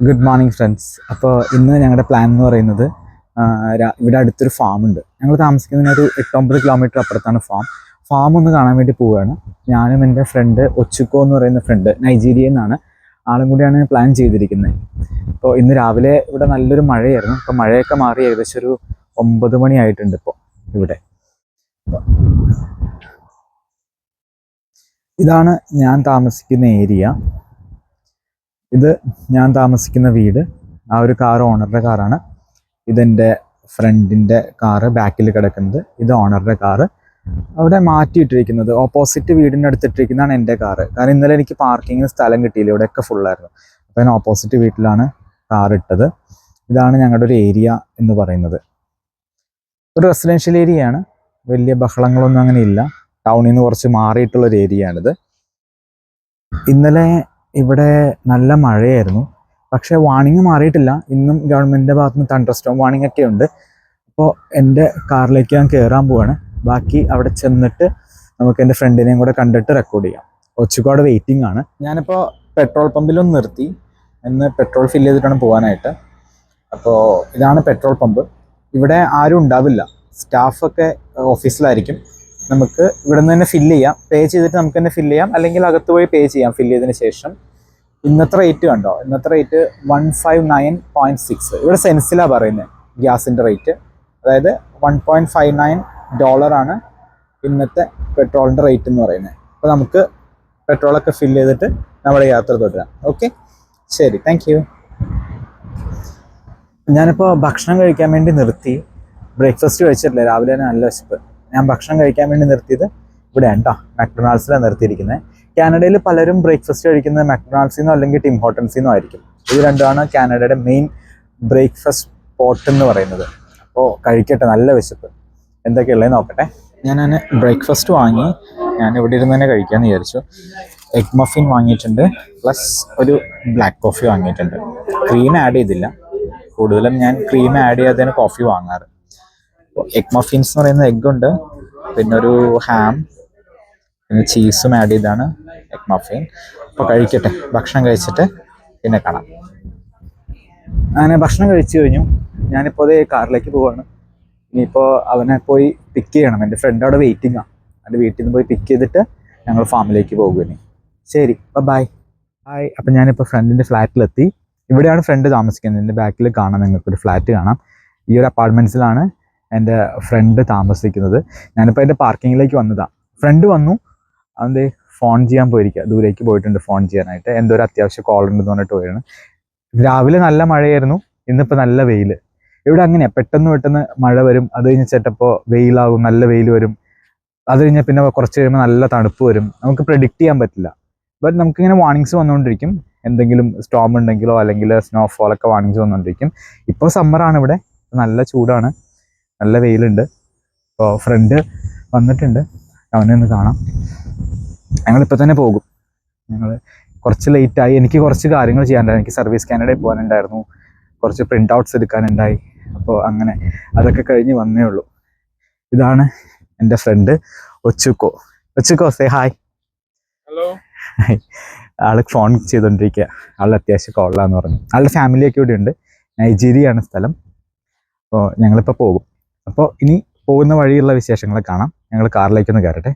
Good morning friends അപ്പോൾ ഇന്ന് ഞങ്ങളുടെ പ്ലാൻ എന്ന് പറയുന്നത് ഇവിടെ അടുത്തൊരു ഫാം ഉണ്ട്. ഞങ്ങൾ താമസിക്കുന്നതിന് ഒരു എട്ടൊമ്പത് കിലോമീറ്റർ അപ്പുറത്താണ് ഫാം ഫാം ഒന്ന് കാണാൻ വേണ്ടി പോവുകയാണ് ഞാനും എന്റെ ഫ്രണ്ട് ഒച്ചുക്കോ എന്ന് പറയുന്ന ഫ്രണ്ട് നൈജീരിയ നിന്നാണ് ആളും കൂടിയാണ് പ്ലാൻ ചെയ്തിരിക്കുന്നത് അപ്പോൾ ഇന്ന് രാവിലെ ഇവിടെ നല്ലൊരു മഴയായിരുന്നു. അപ്പോൾ മഴയൊക്കെ മാറി ഏകദേശം ഒരു ഒമ്പത് മണിയായിട്ടുണ്ട് ഇപ്പോൾ ഇവിടെ. ഇതാണ് ഞാൻ താമസിക്കുന്ന ഏരിയ ഇത് ഞാൻ താമസിക്കുന്ന വീട്. ആ ഒരു കാർ ഓണറുടെ കാറാണ് ഇതെന്റെ ഫ്രണ്ടിന്റെ കാറ് ബാക്കിൽ കിടക്കുന്നത്. ഇത് ഓണറുടെ കാറ് അവിടെ മാറ്റിയിട്ടിരിക്കുന്നത്. ഓപ്പോസിറ്റ് വീടിന്റെ അടുത്തിട്ടിരിക്കുന്നതാണ് എന്റെ കാറ് കാരണം ഇന്നലെ എനിക്ക് പാർക്കിങ്ങിന് സ്ഥലം കിട്ടിയില്ല. ഇവിടെയൊക്കെ ഫുള്ളായിരുന്നു അപ്പോൾ ഞാൻ ഓപ്പോസിറ്റ് വീട്ടിലാണ് കാർ ഇട്ടത്. ഇതാണ് ഞങ്ങളുടെ ഒരു ഏരിയ എന്ന് പറയുന്നത്. ഒരു റെസിഡൻഷ്യൽ ഏരിയയാണ് വലിയ ബഹളങ്ങളൊന്നും അങ്ങനെ ഇല്ല. ടൗണിൽ നിന്ന് കുറച്ച് മാറിയിട്ടുള്ളൊരു ഏരിയയാണിത് ഇന്നലെ ഇവിടെ നല്ല മഴയായിരുന്നു. പക്ഷേ വാണിംഗ് മാറിയിട്ടില്ല. ഇന്നും ഗവൺമെന്റിന്റെ ഭാഗത്ത് നിന്ന് തണ്ടർ സ്റ്റോം വാണിംഗ് ഒക്കെ ഉണ്ട്. അപ്പോൾ എന്റെ കാറിലേക്ക് ഞാൻ കയറാൻ പോവാണ്. ബാക്കി അവിടെ ചെന്നിട്ട് നമുക്ക് എന്റെ ഫ്രണ്ടിനെയും കൂടെ കണ്ടിട്ട് റെക്കോർഡ് ചെയ്യാം. ഒച്ചുക്കോടെ വെയിറ്റിംഗ് ആണ്. ഞാനിപ്പോൾ പെട്രോൾ പമ്പിലൊന്ന് നിർത്തി. എന്ന് പെട്രോൾ ഫില്ല് ചെയ്തിട്ടാണ് പോകാനായിട്ട് അപ്പോൾ ഇതാണ് പെട്രോൾ പമ്പ് ഇവിടെ ആരും ഉണ്ടാവില്ല. സ്റ്റാഫൊക്കെ ഓഫീസിലായിരിക്കും നമുക്ക് ഇവിടെ നിന്ന് തന്നെ ഫില്ല് ചെയ്യാം. പേ ചെയ്തിട്ട് നമുക്ക് തന്നെ ഫില്ല് ചെയ്യാം. അല്ലെങ്കിൽ അകത്ത് പോയി പേ ചെയ്യാം ഫില്ല് ചെയ്തതിന് ശേഷം. ഇന്നത്തെ റേറ്റ് കണ്ടോ? ഇന്നത്തെ rate one five nine point six ഇവിടെ സെൻസിലാണ് പറയുന്നത് ഗ്യാസിന്റെ റേറ്റ് അതായത് വൺ പോയിന്റ് ഫൈവ് നയൻ ഡോളറാണ് ഇന്നത്തെ പെട്രോളിന്റെ റേറ്റ് എന്ന് പറയുന്നത് അപ്പോൾ നമുക്ക് പെട്രോളൊക്കെ ഫില്ല് ചെയ്തിട്ട് നമ്മുടെ യാത്ര തുടരാം. ഓക്കെ ശരി താങ്ക് യു ഞാനിപ്പോൾ ഭക്ഷണം കഴിക്കാൻ വേണ്ടി നിർത്തി. ബ്രേക്ക്ഫാസ്റ്റ് കഴിച്ചിട്ടില്ല രാവിലെ തന്നെ നല്ല വിശപ്പ്. ഞാൻ ഭക്ഷണം കഴിക്കാൻ വേണ്ടി നിർത്തിയത് ഇവിടെ ഉണ്ടോ മക്ഡൊണാൾഡ്സിലാണ് നിർത്തിയിരിക്കുന്നത് കാനഡയിൽ പലരും ബ്രേക്ക്ഫാസ്റ്റ് കഴിക്കുന്നത് മക്ഡൊണാൾഡ്സിൽ നിന്നോ അല്ലെങ്കിൽ ടിം ഹോട്ടൽസിൽ നിന്നോ ആയിരിക്കും. ഇത് രണ്ടുമാണ് കാനഡയുടെ മെയിൻ ബ്രേക്ക്ഫാസ്റ്റ് സ്പോട്ട് എന്ന് പറയുന്നത്. അപ്പോൾ കഴിക്കട്ടെ നല്ല വിശപ്പ്. എന്തൊക്കെയുള്ളത് നോക്കട്ടെ. ഞാൻ ബ്രേക്ക്ഫാസ്റ്റ് വാങ്ങി. ഞാൻ ഇവിടെ ഇരുന്ന് തന്നെ കഴിക്കാമെന്ന് വിചാരിച്ചു. എഗ് മഫിൻ വാങ്ങിയിട്ടുണ്ട്. പ്ലസ് ഒരു ബ്ലാക്ക് കോഫി വാങ്ങിയിട്ടുണ്ട്. ക്രീം ആഡ് ചെയ്തില്ല. കൂടുതലും ഞാൻ ക്രീം ആഡ് ചെയ്യാതെ കോഫി വാങ്ങാറ്. എഗ് മഫിൻസ് എന്ന് പറയുന്ന എഗ് ഉണ്ട്. പിന്നെ ഒരു ഹാം പിന്നെ ചീസും ആഡ് ചെയ്താണ് എഗ് മഫിൻ അപ്പോൾ കഴിക്കട്ടെ ഭക്ഷണം കഴിച്ചിട്ട് പിന്നെ കാണാം. അങ്ങനെ ഭക്ഷണം കഴിച്ചു കഴിഞ്ഞു. ഞാനിപ്പോൾ അതേ കാറിലേക്ക് പോവാണ്. ഇനിയിപ്പോൾ അവനെ പോയി പിക്ക് ചെയ്യണം. എന്റെ ഫ്രണ്ട് അവിടെ വെയിറ്റിംഗ് ആണ് എന്റെ വീട്ടിൽ നിന്ന് പോയി പിക്ക് ചെയ്തിട്ട് ഞങ്ങൾ ഫാമിലേക്ക് പോകും ഇനി. ശരി അപ്പം ബൈ ഹായ് അപ്പം ഞാനിപ്പോൾ ഫ്രണ്ടിന്റെ ഫ്ലാറ്റിലെത്തി ഇവിടെയാണ് ഫ്രണ്ട് താമസിക്കുന്നത്. എന്റെ ബാക്കിൽ കാണാം നിങ്ങൾക്കൊരു ഫ്ലാറ്റ് കാണാം. ഈ ഒരു അപ്പാർട്ട്മെന്റ്സിലാണ് എന്റെ ഫ്രണ്ട് താമസിക്കുന്നത്. ഞാനിപ്പോൾ എന്റെ പാർക്കിങ്ങിലേക്ക് വന്നതാണ് ഫ്രണ്ട് വന്നു. അത് ഫോൺ ചെയ്യാൻ പോയിരിക്കുക ദൂരേക്ക് പോയിട്ടുണ്ട് ഫോൺ ചെയ്യാനായിട്ട്. എന്തോ ഒരു അത്യാവശ്യ കോൾ ഉണ്ടെന്ന് പറഞ്ഞിട്ട് പോയിരുന്നു. രാവിലെ നല്ല മഴയായിരുന്നു. ഇന്നിപ്പോൾ നല്ല വെയിൽ ഇവിടെ അങ്ങനെയാണ് പെട്ടെന്ന് പെട്ടെന്ന് മഴ വരും. അത് കഴിഞ്ഞ് ചേട്ടപ്പോൾ വെയിലാകും. നല്ല വെയിൽ വരും. അത് കഴിഞ്ഞാൽ പിന്നെ കുറച്ച് കഴിയുമ്പോൾ നല്ല തണുപ്പ് വരും. നമുക്ക് പ്രെഡിക്റ്റ് ചെയ്യാൻ പറ്റില്ല. ബട്ട് നമുക്കിങ്ങനെ വാണിങ്സ് വന്നുകൊണ്ടിരിക്കും എന്തെങ്കിലും സ്റ്റോം ഉണ്ടെങ്കിലോ അല്ലെങ്കിൽ സ്നോഫോളൊക്കെ വാർണിങ്സ് വന്നുകൊണ്ടിരിക്കും ഇപ്പോൾ സമ്മറാണ് ഇവിടെ. നല്ല ചൂടാണ്. നല്ല വെയിലുണ്ട്. അപ്പോൾ ഫ്രണ്ട് വന്നിട്ടുണ്ട്. അവനെ ഒന്ന് കാണാം. ഞങ്ങളിപ്പോൾ തന്നെ പോകും. ഞങ്ങൾ കുറച്ച് ലേറ്റായി എനിക്ക് കുറച്ച് കാര്യങ്ങൾ ചെയ്യാനുണ്ടായിരുന്നു. എനിക്ക് സർവീസ് കാനഡയിൽ പോകാനുണ്ടായിരുന്നു. കുറച്ച് പ്രിന്റ് ഔട്ട്സ് എടുക്കാനുണ്ടായി. അപ്പോൾ അങ്ങനെ അതൊക്കെ കഴിഞ്ഞ് വന്നേ ഉള്ളൂ. ഇതാണ് എന്റെ ഫ്രണ്ട് ഒച്ചുക്കോ. ഒച്ചുക്കോ സേ ഹായ് ഹലോ ആൾ ഫോൺ ചെയ്തുകൊണ്ടിരിക്കുക ആൾ അത്യാവശ്യം കോളാന്ന് പറഞ്ഞു. ആളുടെ ഫാമിലിയൊക്കെ ഇവിടെ ഉണ്ട് നൈജീരിയയാണ് സ്ഥലം. അപ്പോൾ ഞങ്ങളിപ്പോൾ പോകും. അപ്പോൾ ഇനി പോകുന്ന വഴിയുള്ള വിശേഷങ്ങളെ കാണാം. ഞങ്ങൾ കാറിലേക്കൊന്ന് കയറട്ടെ.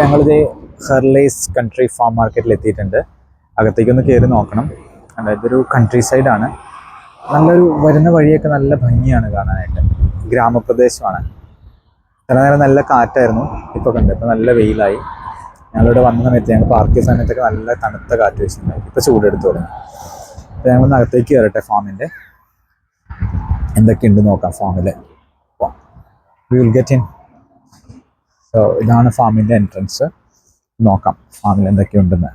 നമ്മളിത് ഹെർലേസ് കൺട്രി ഫാം മാർക്കറ്റിൽ എത്തിയിട്ടുണ്ട്. അകത്തേക്കൊന്ന് കയറി നോക്കണം. അതായത് ഒരു കൺട്രി സൈഡാണ് നല്ലൊരു വരുന്ന വഴിയൊക്കെ നല്ല ഭംഗിയാണ് കാണാനായിട്ട്. ഗ്രാമപ്രദേശമാണ്. ചില നേരം നല്ല കാറ്റായിരുന്നു. ഇപ്പോൾ കണ്ട് ഇപ്പോൾ നല്ല വെയിലായി. ഞങ്ങളിവിടെ വന്ന സമയത്ത് ഞങ്ങൾ പാർക്ക് സമയത്തൊക്കെ നല്ല തണുത്ത കാറ്റ് വെച്ചിട്ടുണ്ടായി ഇപ്പോൾ ചൂടെടുത്ത് തുടങ്ങി. അപ്പോൾ ഞങ്ങളൊന്ന് അകത്തേക്ക് കയറട്ടെ ഫാമിന്റെ എന്തൊക്കെയുണ്ട് നോക്കാം ഫാമിൽ വിൽ ഗെറ്റ് ഇൻ സോ ഇതാണ് ഫാമിന്റെ എൻട്രൻസ് നോക്കാം ഫാമിൽ എന്തൊക്കെയുണ്ടെന്ന്.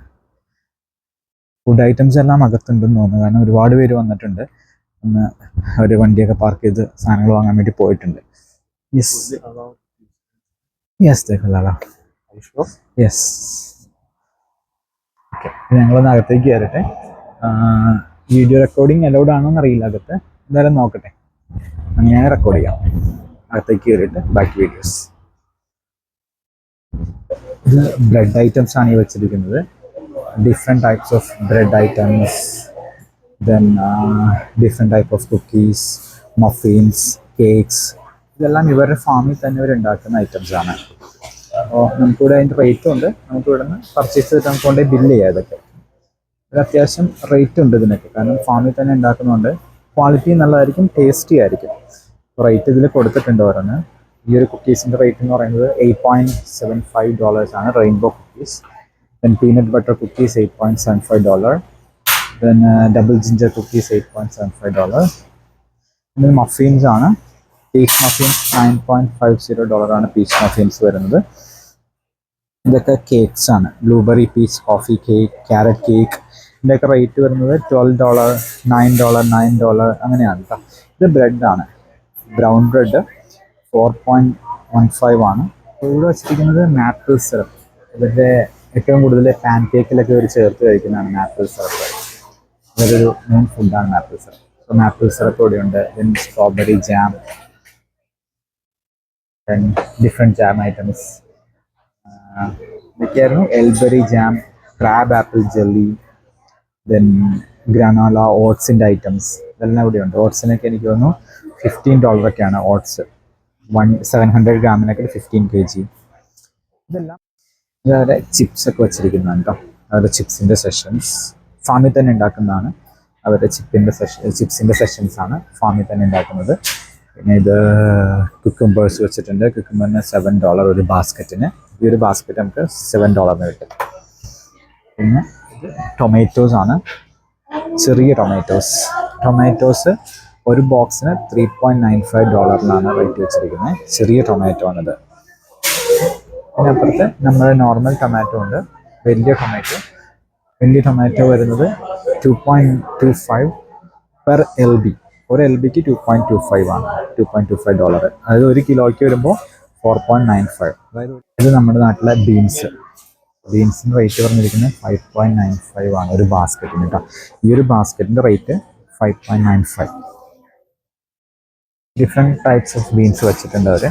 ഫുഡ് ഐറ്റംസ് എല്ലാം അകത്തുണ്ടെന്ന് തോന്നുന്നു. കാരണം ഒരുപാട് പേര് വന്നിട്ടുണ്ട്. ഒന്ന് ഒരു വണ്ടിയൊക്കെ പാർക്ക് ചെയ്ത് സാധനങ്ങൾ വാങ്ങാൻ വേണ്ടി പോയിട്ടുണ്ട്. യെസ് യെസ് യെസ് ഓക്കെ ഞങ്ങളൊന്ന് അകത്തേക്ക് കയറട്ടെ. വീഡിയോ റെക്കോർഡിങ് അലൗഡ് ആണോ എന്നറിയില്ല അകത്ത്. എന്തായാലും നോക്കട്ടെ. അങ്ങനെ റെക്കോർഡ് ചെയ്യാം. അകത്തേക്ക് കയറിയിട്ട് ബാക്കി വീഡിയോസ് ഇത് ബ്രെഡ് ഐറ്റംസ് ആണ് ഈ വെച്ചിരിക്കുന്നത്. Different types of bread items then different type of cookies muffins cakes ഇതെല്ലാം ഇവരുടെ ഫാമിൽ തന്നെ ഇവർ ഉണ്ടാക്കുന്ന ഐറ്റംസ് ആണ്. അപ്പോൾ നമുക്കിവിടെ അതിന്റെ റേറ്റും ഉണ്ട്. നമുക്ക് ഇവിടെ നിന്ന് പർച്ചേസ് ചെയ്തിട്ട് നമുക്ക് കൊണ്ടുപോയി ബില്ല് ചെയ്യാം ഇതൊക്കെ. ഒരു അത്യാവശ്യം റേറ്റ് ഉണ്ട് ഇതിനൊക്കെ. കാരണം ഫാമിൽ തന്നെ ഉണ്ടാക്കുന്നതുകൊണ്ട് ക്വാളിറ്റി നല്ലതായിരിക്കും ടേസ്റ്റി ആയിരിക്കും. റേറ്റ് ഇതിൽ കൊടുത്തിട്ടുണ്ട് ഓരോന്ന്. ഈ ഒരു കുക്കീസിന്റെ റേറ്റ് എന്ന് പറയുന്നത് eight point seven five dollars ആണ്. Rainbow cookies then peanut butter cookies eight point seven five dollar then double ginger cookies eight point seven five dollar പിന്നെ മഫീൻസ് ആണ്. Piece muffins nine point five zero ഡോളറാണ് piece muffins വരുന്നത്. ഇതൊക്കെ cakes ആണ്. Blueberry piece coffee cake carrot cake ഇതിന്റെയൊക്കെ rate വരുന്നത് twelve dollar nine dollar nine dollar അങ്ങനെയാണ് കേട്ടോ ഇത് ആണ്. Brown bread four point one five ആണ്. ഇവിടെ വെച്ചിരിക്കുന്നത് മാപ്പിൾ സിറപ്പ് ഇവരുടെ ഏറ്റവും കൂടുതൽ പാൻ കേക്കിലൊക്കെ ഒരു ചേർത്ത് കഴിക്കുന്നതാണ് മാപ്പിൾ സിറപ്പ് ഇവരൊരു മെയിൻ ഫുഡാണ് മാപ്പിൾ സിറപ്പ് അപ്പോൾ മാപ്പിൾ സിറപ്പ് ഇവിടെയുണ്ട് then strawberry jam then different jam items ഇതൊക്കെയായിരുന്നു. Elderberry jam crab apple jelly then granola ഓട്സിന്റെ items ഇതെല്ലാം ഇവിടെയുണ്ട് ഓട്സിനൊക്കെ എനിക്ക് തോന്നുന്നു ഫിഫ്റ്റീൻ ഡോളറൊക്കെയാണ് ഓട്സ് വൺ സെവൻ ഹൺഡ്രഡ് ഗ്രാമിനൊക്കെ ഫിഫ്റ്റീൻ കെ ജി ഇതെല്ലാം ഇവരുടെ ചിപ്സ് ഒക്കെ വെച്ചിരിക്കുന്നതാണ് കേട്ടോ അവരുടെ ചിപ്സിന്റെ സെഷൻസ് ഫാമിൽ തന്നെ ഉണ്ടാക്കുന്നതാണ്. അവരുടെ ചിപ്പിന്റെ സെഷൻ ചിപ്സിന്റെ സെഷൻസ് ആണ് ഫാമിൽ തന്നെ ഉണ്ടാക്കുന്നത്. പിന്നെ ഇത് കുക്കുംബേഴ്സ് വെച്ചിട്ടുണ്ട്. കുക്കുംബറിന് സെവൻ ഡോളർ ഒരു ബാസ്ക്കറ്റിന് ഈ ഒരു ബാസ്ക്കറ്റ് നമുക്ക് സെവൻ ഡോളറിന് കിട്ടും. പിന്നെ ഇത് ടൊമാറ്റോസ് ആണ്. ചെറിയ ടൊമാറ്റോസ് ടൊമാറ്റോസ് ഒരു ബോക്സിന് ത്രീ പോയിന്റ് നയൻ ഫൈവ് ഡോളറിനാണ് റേറ്റ് വെച്ചിരിക്കുന്നത്. ചെറിയ ടൊമാറ്റോ ആണിത്. അതിനപ്പുറത്ത് നമ്മൾ നോർമൽ ടൊമാറ്റോ ഉണ്ട്. വലിയ ടൊമാറ്റോ വലിയ ടൊമാറ്റോ വരുന്നത് two point two five per L B ഒരു എൽ ബിക്ക് ടു പോയിന്റ് ടു ഫൈവ് ആണ്. Two point two five dollar അതായത് ഒരു കിലോയ്ക്ക് വരുമ്പോൾ ഫോർ പോയിന്റ് നയൻ ഫൈവ് അതായത് ഇത് നമ്മുടെ നാട്ടിലെ ബീൻസ് ബീൻസിന്റെ റേറ്റ് പറഞ്ഞിരിക്കുന്നത് ഫൈവ് പോയിന്റ് നയൻ ഫൈവ് ആണ്. ഒരു ബാസ്ക്കറ്റിന് കേട്ടോ ഈ ഒരു ബാസ്ക്കറ്റിന്റെ rate five point nine five different types of beans വെച്ചിട്ടുണ്ട് അവർ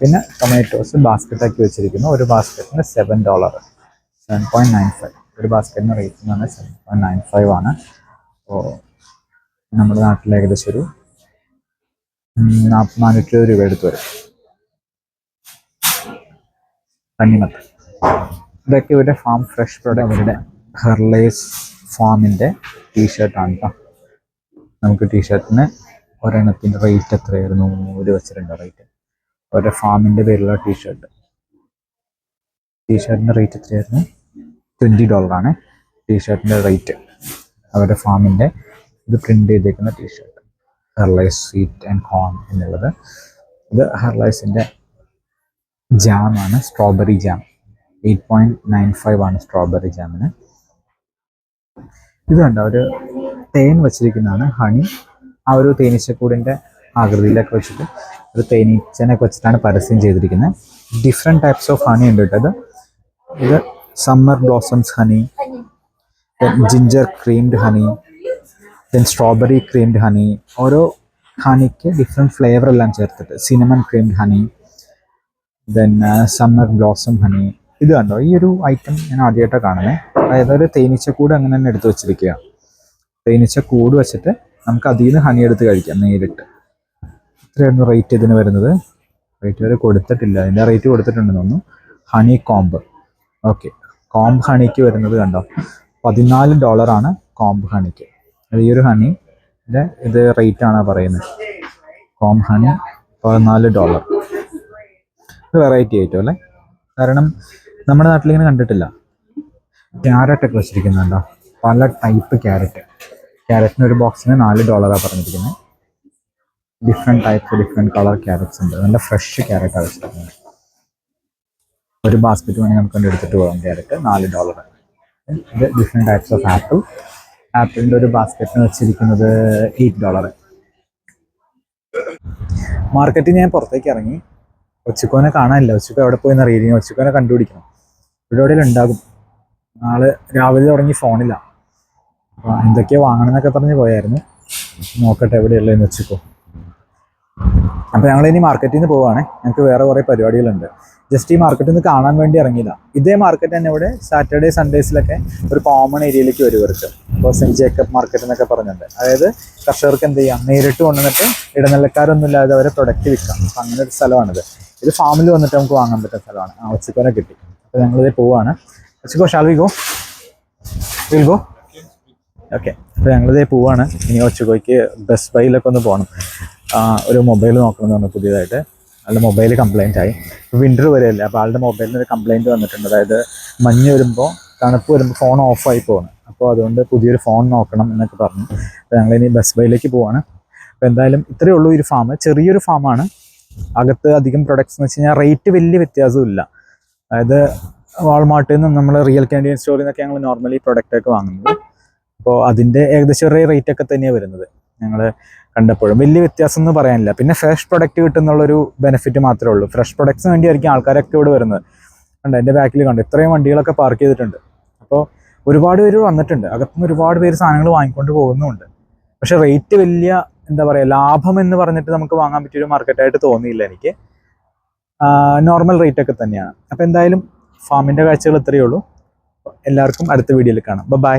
പിന്നെ ടൊമാറ്റോസ് ബാസ്ക്കറ്റാക്കി വെച്ചിരിക്കുന്നു. ഒരു ബാസ്ക്കറ്റിന് seven dollar seven point nine five ഒരു ബാസ്ക്കറ്റിന് റേറ്റ് എന്ന് പറഞ്ഞാൽ സെവൻ പോയിന്റ് നയൻ ഫൈവ് ആണ്. അപ്പോൾ നമ്മുടെ നാട്ടിൽ ഏകദേശം ഒരു നാനൂറ്റി ഇരുപത് രൂപ എടുത്ത് വരും. തണ്ണിമത്തൻ ഇതൊക്കെ ഇവരുടെ ഫാം ഫ്രഷ് പ്രോഡക്റ്റ് അവരുടെ ഹെർലേസ് ഫാമിന്റെ ടീഷർട്ടാണ് കേട്ടോ നമുക്ക് ടീഷർട്ടിന് ഒരെണ്ണത്തിന്റെ റേറ്റ് എത്രയായിരുന്നു? ഒരു വെച്ചിട്ടുണ്ട് റേറ്റ് അവരുടെ ഫാമിന്റെ പേരുള്ള ടീഷർട്ട് ടീഷർട്ടിന്റെ റേറ്റ് എത്രയായിരുന്നു? ട്വന്റി ഡോളറാണ് ടീഷർട്ടിന്റെ റേറ്റ് അവരുടെ ഫാമിന്റെ ഇത് പ്രിന്റ് ചെയ്തേക്കുന്ന T shirt Herrle's sweet and corn എന്നുള്ളത്. ഇത് ഹെർലൈസിന്റെ ജാമാണ് strawberry jam eight point nine five ആണ് സ്ട്രോബെറി ജാമിന് ഇത് കണ്ട? ഒരു തേൻ വെച്ചിരിക്കുന്നതാണ്. ഹണി ആ ഒരു തേനീച്ചക്കൂടിന്റെ ആകൃതിയിലൊക്കെ വെച്ചിട്ട് ഒരു തേനീച്ചനൊക്കെ വെച്ചിട്ടാണ് പരസ്യം ചെയ്തിരിക്കുന്നത്. ഡിഫറെന്റ് ടൈപ്സ് ഓഫ് ഹണി ഉണ്ട് കേട്ടോ ഇത്. ഇത് summer blossoms honey ginger creamed honey then strawberry creamed honey ഓരോ ഹണിക്ക് ഡിഫറെന്റ് ഫ്ലേവർ എല്ലാം ചേർത്തിട്ട് cinnamon creamed honey then summer blossom honey ഇത് കണ്ടോ? ഈ ഒരു ഐറ്റം ഞാൻ ആദ്യമായിട്ടാണ് കാണുന്നത്. അതായത് ഒരു തേനീച്ചക്കൂട് അങ്ങനെ തന്നെ എടുത്തു വെച്ചിരിക്കുക തേനീച്ചക്കൂട് വെച്ചിട്ട് നമുക്ക് അതിൽ നിന്ന് ഹണി എടുത്ത് കഴിക്കാം നേരിട്ട്. ഇത്രയായിരുന്നു റേറ്റ് ഇതിന് വരുന്നത്. റേറ്റ് വരെ കൊടുത്തിട്ടില്ല. അതിന്റെ റേറ്റ് കൊടുത്തിട്ടുണ്ടെന്ന് തോന്നുന്നു. ഹണി കോംബ് ഓക്കെ കോംബ് ഹണിക്ക് വരുന്നത് കണ്ടോ? പതിനാല് ഡോളറാണ് കോംബ് ഹണിക്ക് ഈ ഒരു ഹണിയുടെ ഇത് റേറ്റ് ആണ് പറയുന്നത്? കോംബ് ഹണി പതിനാല് ഡോളർ വെറൈറ്റി ആയിട്ടും അല്ലേ? കാരണം നമ്മുടെ നാട്ടിലിങ്ങനെ കണ്ടിട്ടില്ല. ക്യാരറ്റ് ഒക്കെ വെച്ചിരിക്കുന്നുണ്ടോ? പല ടൈപ്പ് ക്യാരറ്റ് ക്യാരറ്റിന് ഒരു ബോക്സിന് നാല് ഡോളറാണ് പറഞ്ഞിരിക്കുന്നത് different type different colour carrots ഉണ്ട്. നല്ല ഫ്രഷ് ക്യാരറ്റ് ആണ് ഒരു ബാസ്ക്കറ്റ് വേണമെങ്കിൽ നമുക്ക് കൊണ്ട് എടുത്തിട്ട് പോകാം. ക്യാരറ്റ് നാല് ഡോളർ ഇത് ഡിഫറെന്റ് ടൈപ്സ് ഓഫ് ആപ്പിൾ ആപ്പിളിന്റെ ഒരു ബാസ്ക്കറ്റിന് വെച്ചിരിക്കുന്നത് എയ്റ്റ് ഡോളർ മാർക്കറ്റിൽ ഞാൻ പുറത്തേക്ക് ഇറങ്ങി. ഒച്ചിക്കോനെ കാണാനില്ല. ഒച്ചിക്കോ എവിടെ പോയി എന്നറിയില്ല. ഒച്ചിക്കോനെ കണ്ടുപിടിക്കണം. ഇവിടെ എവിടെയെങ്കിലും ഉണ്ടാകും. നാളെ രാവിലെ തുടങ്ങി ഫോണില്ല എന്തൊക്കെയോ വാങ്ങണം എന്നൊക്കെ പറഞ്ഞ് പോയായിരുന്നു. നോക്കട്ടെ എവിടെയുള്ളതെന്ന് വെച്ചിക്കോ. അപ്പോൾ ഞങ്ങൾ ഇനി മാർക്കറ്റിൽ നിന്ന് പോവുകയാണെ ഞങ്ങൾക്ക് വേറെ കുറേ പരിപാടികളുണ്ട്. ജസ്റ്റ് ഈ മാർക്കറ്റിൽ നിന്ന് കാണാൻ വേണ്ടി ഇറങ്ങിയതാ. ഇതേ മാർക്കറ്റ് തന്നെ ഇവിടെ സാറ്റർഡേ സൺഡേസിലൊക്കെ ഒരു കോമൺ ഏരിയയിലേക്ക് വരും ഇവർക്ക്. ഇപ്പോൾ സെന്റ് ജേക്കബ് മാർക്കറ്റ് എന്നൊക്കെ പറഞ്ഞിട്ടുണ്ട്. അതായത് കർഷകർക്ക് എന്ത് ചെയ്യാം? നേരിട്ട് കൊണ്ടുവന്നിട്ട് ഇടനിലക്കാരൊന്നും ഇല്ലാതെ അവരെ പ്രൊഡക്റ്റ് വിൽക്കാം. അപ്പം അങ്ങനെ ഒരു സ്ഥലമാണിത്. ഇത് ഫാമിൽ വന്നിട്ട് നമുക്ക് വാങ്ങാൻ പറ്റുന്ന സ്ഥലമാണ്. ആ ഉച്ചക്കോനെ കിട്ടി. അപ്പോൾ ഞങ്ങളിത് പോവാണ്. ഉച്ചക്കോ shall we go will go okay അപ്പോൾ ഞങ്ങളിതേ പോവാണ്. ഇനി ഒച്ചക്കോയ്ക്ക് ബസ് ബൈലൊക്കെ ഒന്ന് പോകണം ഒരു മൊബൈൽ നോക്കണം എന്ന് പുതിയതായിട്ട്. ആളുടെ മൊബൈൽ കംപ്ലൈന്റ് ആയി. വിന്റർ വരെയല്ലേ അപ്പോൾ ആളുടെ മൊബൈലിന് ഒരു കംപ്ലൈന്റ് വന്നിട്ടുണ്ട്. അതായത് മഞ്ഞ് വരുമ്പോൾ തണുപ്പ് വരുമ്പോൾ ഫോൺ ഓഫായി പോകണം അപ്പോൾ അതുകൊണ്ട് പുതിയൊരു ഫോൺ നോക്കണം എന്നൊക്കെ പറഞ്ഞു. അപ്പോൾ ഞങ്ങളിനി ബസ് ബൈലേക്ക് പോവാണ്. അപ്പോൾ എന്തായാലും ഇത്രയേ ഉള്ളൂ ഒരു ഫാം ചെറിയൊരു ഫാമാണ് അകത്ത് അധികം പ്രൊഡക്ട്സ് എന്ന് വെച്ച് കഴിഞ്ഞാൽ റേറ്റ് വലിയ വ്യത്യാസമില്ല അതായത് വാൾമാർട്ടിൽ നിന്നും നമ്മൾ റിയൽ കാൻഡിയൻ സ്റ്റോറിൽ നിന്നൊക്കെ ഞങ്ങൾ നോർമലി പ്രൊഡക്റ്റ് ഒക്കെ വാങ്ങുന്നത്. അപ്പോൾ അതിന്റെ ഏകദേശം ഒരേ റേറ്റ് ഒക്കെ തന്നെയാണ് വരുന്നത്. ഞങ്ങൾ കണ്ടപ്പോഴും വലിയ വ്യത്യാസം എന്ന് പറയാനില്ല. പിന്നെ ഫ്രഷ് പ്രൊഡക്റ്റ് കിട്ടുന്നുള്ളൊരു ബെനിഫിറ്റ് മാത്രമേ ഉള്ളൂ. ഫ്രഷ് പ്രൊഡക്ട്സിന് വേണ്ടിയായിരിക്കും ആൾക്കാരൊക്കെ ഇവിടെ വരുന്നത്. കണ്ടോ എന്റെ ബാക്കിൽ കണ്ടു ഇത്രയും വണ്ടികളൊക്കെ പാർക്ക് ചെയ്തിട്ടുണ്ട്. അപ്പോൾ ഒരുപാട് പേര് വന്നിട്ടുണ്ട്. അകത്തുനിന്ന് ഒരുപാട് പേര് സാധനങ്ങൾ വാങ്ങിക്കൊണ്ട് പോകുന്നുമുണ്ട്. പക്ഷെ റേറ്റ് വലിയ എന്താ പറയുക ലാഭം എന്ന് പറഞ്ഞിട്ട് നമുക്ക് വാങ്ങാൻ പറ്റിയൊരു മാർക്കറ്റായിട്ട് തോന്നിയില്ല എനിക്ക്. നോർമൽ റേറ്റ് ഒക്കെ തന്നെയാണ്. അപ്പോൾ എന്തായാലും ഫാമിന്റെ കാഴ്ചകൾ ഇത്രയേ ഉള്ളൂ. എല്ലാവർക്കും അടുത്ത വീഡിയോയിൽ കാണാം. ബൈ